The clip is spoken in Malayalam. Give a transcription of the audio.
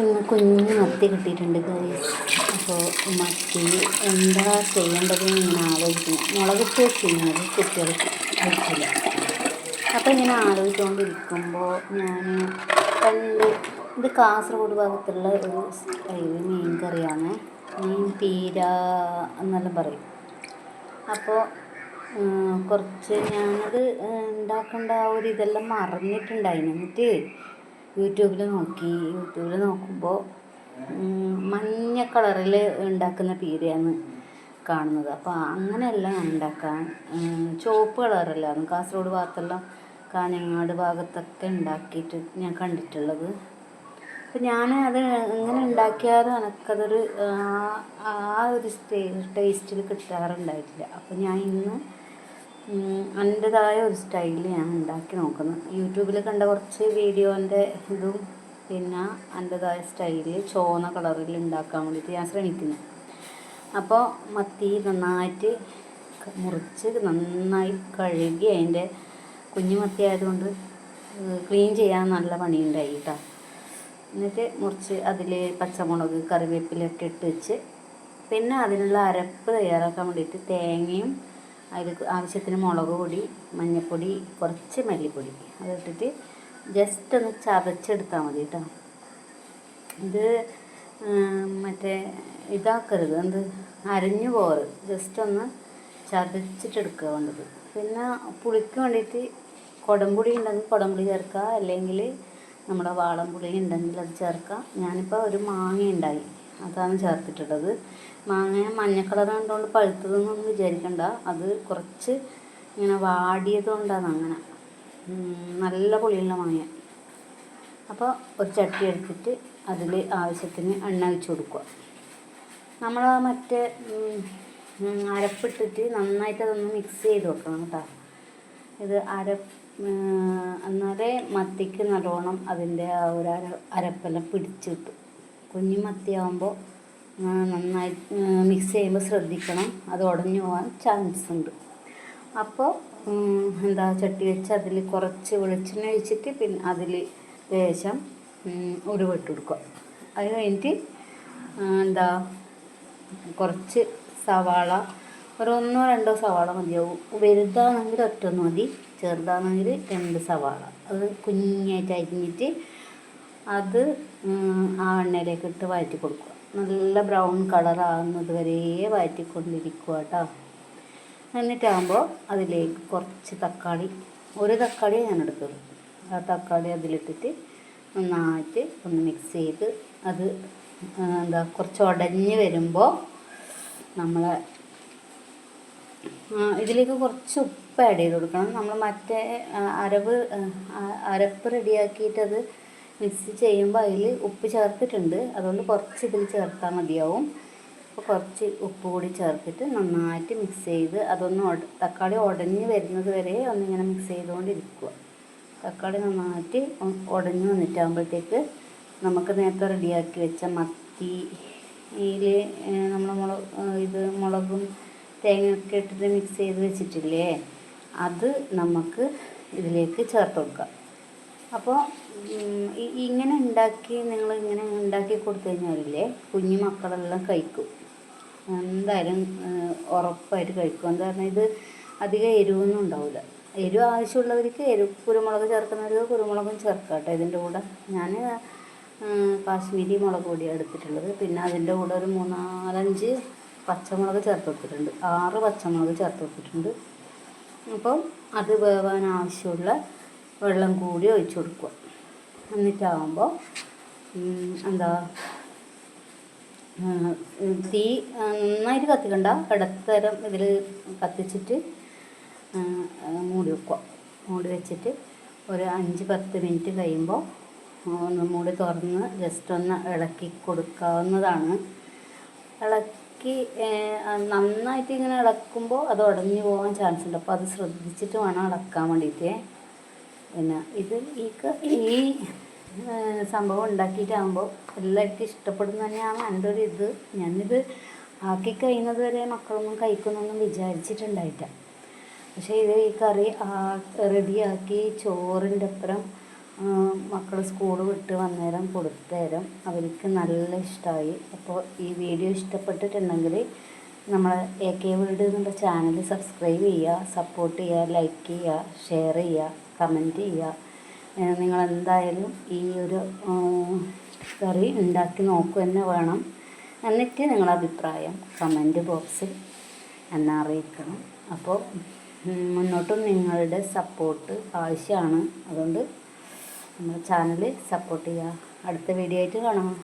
ഇന്ന് കുഞ്ഞ് മത്തി കിട്ടിയിട്ടുണ്ട് ഗൈസ് അപ്പോൾ മത്തി എന്താ ചെയ്യേണ്ടത് ഞാൻ ആലോചിക്കുന്നു. മുളകിട്ട് വെച്ചിരുന്നത് കുട്ടികൾക്ക് കഴിക്കില്ല അപ്പോൾ ഇങ്ങനെ ആലോചിച്ചുകൊണ്ടിരിക്കുമ്പോൾ ഞാൻ പണ്ട് ഇത് കാസർഗോഡ് ഭാഗത്തുള്ള ഒരു മീൻ കറിയാണ് മീൻ പീര എന്നെല്ലാം പറയും. അപ്പോൾ കുറച്ച് ഞാനത് ഉണ്ടാക്കേണ്ട ആ ഒരു ഇതെല്ലാം മറന്നിട്ടുണ്ടായിരുന്നു എന്നിട്ട് യൂട്യൂബിൽ നോക്കി. യൂട്യൂബിൽ നോക്കുമ്പോൾ മഞ്ഞ കളറിൽ ഉണ്ടാക്കുന്ന പീരയാണ് കാണുന്നത്. അപ്പോൾ അങ്ങനെയല്ല ഞാൻ ഉണ്ടാക്കാൻ ചുവപ്പ് കളറല്ലായിരുന്നു കാസർഗോഡ് ഭാഗത്തെല്ലാം കാഞ്ഞങ്ങാട് ഭാഗത്തൊക്കെ ഉണ്ടാക്കിയിട്ട് ഞാൻ കണ്ടിട്ടുള്ളത്. അപ്പം ഞാൻ അത് എങ്ങനെ ഉണ്ടാക്കിയാലും എനിക്കതൊരു ആ ഒരു ടേസ്റ്റിൽ കിട്ടാറുണ്ടായിട്ടില്ല. അപ്പം ഞാൻ ഇന്ന് എന്റെതായ ഒരു സ്റ്റൈലിൽ ഞാൻ ഉണ്ടാക്കി നോക്കുന്നു. യൂട്യൂബിൽ കണ്ട കുറച്ച് വീഡിയോന്റെ ഇതും പിന്നെ എന്റെതായ സ്റ്റൈലിൽ ചുവന്ന കളറിൽ ഉണ്ടാക്കാൻ വേണ്ടിയിട്ട് ഞാൻ ശ്രമിക്കുന്നു. അപ്പോൾ മത്തി നന്നായിട്ട് മുറിച്ച് നന്നായി കഴുകി അതിന്റെ കുഞ്ഞു മത്തി ആയതുകൊണ്ട് ക്ലീൻ ചെയ്യാൻ നല്ല പണിയുണ്ടായി കേട്ടോ. എന്നിട്ട് മുറിച്ച് അതിൽ പച്ചമുളക് കറിവേപ്പിലൊക്കെ ഇട്ട് വെച്ച് പിന്നെ അതിനുള്ള അരപ്പ് തയ്യാറാക്കാൻ വേണ്ടിയിട്ട് തേങ്ങയും അതിൽ ആവശ്യത്തിന് മുളക് പൊടി മഞ്ഞൾപ്പൊടി കുറച്ച് മല്ലിപ്പൊടി അതിട്ടിട്ട് ജസ്റ്റ് ഒന്ന് ചതച്ചെടുത്താൽ മതി കേട്ടോ ഇത് മറ്റേ ഇതാക്കരുത്. എന്ത്? അരഞ്ഞു പോകരുത്. ജസ്റ്റ് ഒന്ന് ചതച്ചിട്ടെടുക്കുക വേണ്ടത്. പിന്നെ പുളിക്ക് വേണ്ടിയിട്ട് കുടംപുളി ഉണ്ടെങ്കിൽ കുടംപുളി ചേർക്കുക. അല്ലെങ്കിൽ നമ്മുടെ വാളംപുളി ഉണ്ടെങ്കിൽ അത് ചേർക്കാം ഞാനിപ്പോൾ ഒരു മാങ്ങ ഉണ്ടായി അതാണ് ചേർത്തിട്ടുള്ളത്. മാങ്ങ മഞ്ഞ കളർ കണ്ടുകൊണ്ട് പഴുത്തതെന്നൊന്നും വിചാരിക്കണ്ട. അത് കുറച്ച് ഇങ്ങനെ വാടിയത് കൊണ്ടാണ് അങ്ങനെ നല്ല പുളിയുള്ള മാങ്ങ. അപ്പോൾ ഒരു ചട്ടി എടുത്തിട്ട് അതിൽ ആവശ്യത്തിന് എണ്ണ ഒഴിച്ച് കൊടുക്കുക. നമ്മൾ മറ്റേ അരപ്പിട്ടിട്ട് നന്നായിട്ട് അതൊന്ന് മിക്സ് ചെയ്ത് വെക്കണം കേട്ടോ. ഇത് അര എന്നാലേ മത്തിക്ക് നല്ലോണം അതിന്റെ ആ ഒരു അര അരപ്പെല്ലാം പിടിച്ച് കിട്ടും. കുഞ്ഞു മത്തിയാകുമ്പോൾ നന്നായി മിക്സ് ചെയ്യുമ്പോൾ ശ്രദ്ധിക്കണം. അത് ഉടഞ്ഞു പോകാൻ ചാൻസ് ഉണ്ട്. അപ്പോൾ എന്താ ചട്ടി വെച്ച് അതിൽ കുറച്ച് വെളിച്ചെണ്ണ ഒഴിച്ചിട്ട് പിന്നെ അതിൽ ലേശം ഉരുവിട്ട് കൊടുക്കുക. അത് കഴിഞ്ഞിട്ട് എന്താ കുറച്ച് സവാള ഒരു ഒന്നോ രണ്ടോ സവാള മതിയാവും. വലുതാണെങ്കിൽ ഒറ്റൊന്ന് മതി ചെറുതാണെങ്കിൽ രണ്ട് സവാള. അത് കുഞ്ഞായിട്ട് അരിഞ്ഞിട്ട് അത് ആ എണ്ണയിലേക്ക് ഇട്ട് വഴറ്റി കൊടുക്കുക. നല്ല ബ്രൗൺ കളറാകുന്നത് വരെ വഴറ്റിക്കൊണ്ടിരിക്കുക കേട്ടോ എന്നിട്ടാകുമ്പോൾ അതിലേക്ക് കുറച്ച് തക്കാളി ഒരു തക്കാളി ഞാൻ എടുക്കുന്നത് ആ തക്കാളി അതിലിട്ടിട്ട് നന്നായിട്ട് ഒന്ന് മിക്സ് ചെയ്ത് അത് എന്താ കുറച്ച് ഉടഞ്ഞ് വരുമ്പോൾ നമ്മൾ ഇതിലേക്ക് കുറച്ച് ഉപ്പ് ആഡ് ചെയ്ത് കൊടുക്കണം. നമ്മൾ മറ്റേ അരവ് അരപ്പ് റെഡിയാക്കിയിട്ടത് മിക്സ് ചെയ്യുമ്പോൾ അതിൽ ഉപ്പ് ചേർത്തിട്ടുണ്ട്. അതുകൊണ്ട് കുറച്ച് ഇതിൽ ചേർത്താൽ മതിയാവും. അപ്പോൾ കുറച്ച് ഉപ്പ് കൂടി ചേർത്തിട്ട് നന്നായിട്ട് മിക്സ് ചെയ്ത് അതൊന്ന് തക്കാളി ഉടഞ്ഞ് വരുന്നത് വരെ ഒന്നിങ്ങനെ മിക്സ് ചെയ്തുകൊണ്ടിരിക്കുക. തക്കാളി നന്നായിട്ട് ഉടഞ്ഞ് വന്നിട്ടാകുമ്പോഴത്തേക്ക് നമുക്ക് നേരത്തെ റെഡിയാക്കി വെച്ച മത്തി ഇതിൽ നമ്മൾ മുളക് ഇത് മുളകും തേങ്ങയൊക്കെ ഇട്ടിട്ട് മിക്സ് ചെയ്ത് വെച്ചിട്ടില്ലേ? അത് നമുക്ക് ഇതിലേക്ക് ചേർത്ത് കൊടുക്കാം. അപ്പോൾ ഇങ്ങനെ ഉണ്ടാക്കി നിങ്ങൾ ഇങ്ങനെ ഉണ്ടാക്കി കൊടുത്തു കഴിഞ്ഞാലില്ലേ കുഞ്ഞു മക്കളെല്ലാം കഴിക്കും. എന്തായാലും ഉറപ്പായിട്ട് കഴിക്കും. എന്ന് പറഞ്ഞാൽ ഇത് അധികം എരിവൊന്നും ഉണ്ടാവില്ല എരിവ് ആവശ്യമുള്ളവർക്ക് എരിവ് കുരുമുളക് ചേർക്കുന്നവർക്ക് കുരുമുളകും ചേർക്കാം ഇതിന്റെ കൂടെ ഞാൻ കാശ്മീരി മുളക് പൊടിയാണ് എടുത്തിട്ടുള്ളത്. പിന്നെ അതിന്റെ കൂടെ ഒരു മൂന്നാലഞ്ച് പച്ചമുളക് ചേർത്ത് കൊടുത്തിട്ടുണ്ട്. ആറ് പച്ചമുളക് ചേർത്ത് കൊടുത്തിട്ടുണ്ട്. അപ്പം അത് വേവാൻ ആവശ്യമുള്ള വെള്ളം കൂടി ഒഴിച്ചു കൊടുക്കുക. എന്നിട്ടാകുമ്പോൾ എന്താ തീ നന്നായിട്ട് കത്തിക്കണ്ട. ഇടത്തരം ഇതിൽ കത്തിച്ചിട്ട് മൂടി വെക്കുക. മൂടി വെച്ചിട്ട് ഒരു അഞ്ച് പത്ത് മിനിറ്റ് കഴിയുമ്പോൾ ഒന്ന് മൂടി തുറന്ന് ജസ്റ്റ് ഒന്ന് ഇളക്കി കൊടുക്കാവുന്നതാണ്. ഇളക്കി നന്നായിട്ട് ഇങ്ങനെ ഇളക്കുമ്പോൾ അത് ഉടഞ്ഞു പോകാൻ ചാൻസ് ഉണ്ട്. അപ്പോൾ അത് ശ്രദ്ധിച്ചിട്ട് വേണം ഇളക്കാൻ വേണ്ടിയിട്ട്. പിന്നെ ഇത് ഈ ഈ സംഭവം ഉണ്ടാക്കിയിട്ടാകുമ്പോൾ എല്ലാവർക്കും ഇഷ്ടപ്പെടുന്ന തന്നെയാണ് എന്റെ ഒരു ഇത്. ഞാനിത് ആക്കി കഴിയുന്നത് വരെ മക്കളൊന്നും കഴിക്കുന്നൊന്നും വിചാരിച്ചിട്ടുണ്ടായിട്ട പക്ഷേ ഇത് ഈ കറി റെഡിയാക്കി ചോറിന്റെ അപ്പുറം മക്കൾ സ്കൂൾ വിട്ട് വന്നേരം കൊടുത്തേരം അവർക്ക് നല്ല ഇഷ്ടമായി. അപ്പോൾ ഈ വീഡിയോ ഇഷ്ടപ്പെട്ടിട്ടുണ്ടെങ്കിൽ നമ്മൾ എ കെ വേൾഡ് എന്നുള്ള ചാനൽ സബ്സ്ക്രൈബ് ചെയ്യുക സപ്പോർട്ട് ചെയ്യുക ലൈക്ക് ചെയ്യുക ഷെയർ ചെയ്യുക. കമന്റ് ചെയ്യുക. നിങ്ങൾ നിങ്ങളെന്തായാലും ഈ ഒരു കറി ഉണ്ടാക്കി നോക്കുക തന്നെ വേണം. എന്നിട്ട് നിങ്ങളുടെ അഭിപ്രായം കമന്റ് ബോക്സിൽ എന്നെ അറിയിക്കണം. അപ്പോൾ മുന്നോട്ടും നിങ്ങളുടെ സപ്പോർട്ട് ആവശ്യമാണ്. അതുകൊണ്ട് നമ്മുടെ ചാനൽ സപ്പോർട്ട് ചെയ്യുക. അടുത്ത വീഡിയോ ആയിട്ട് കാണാം.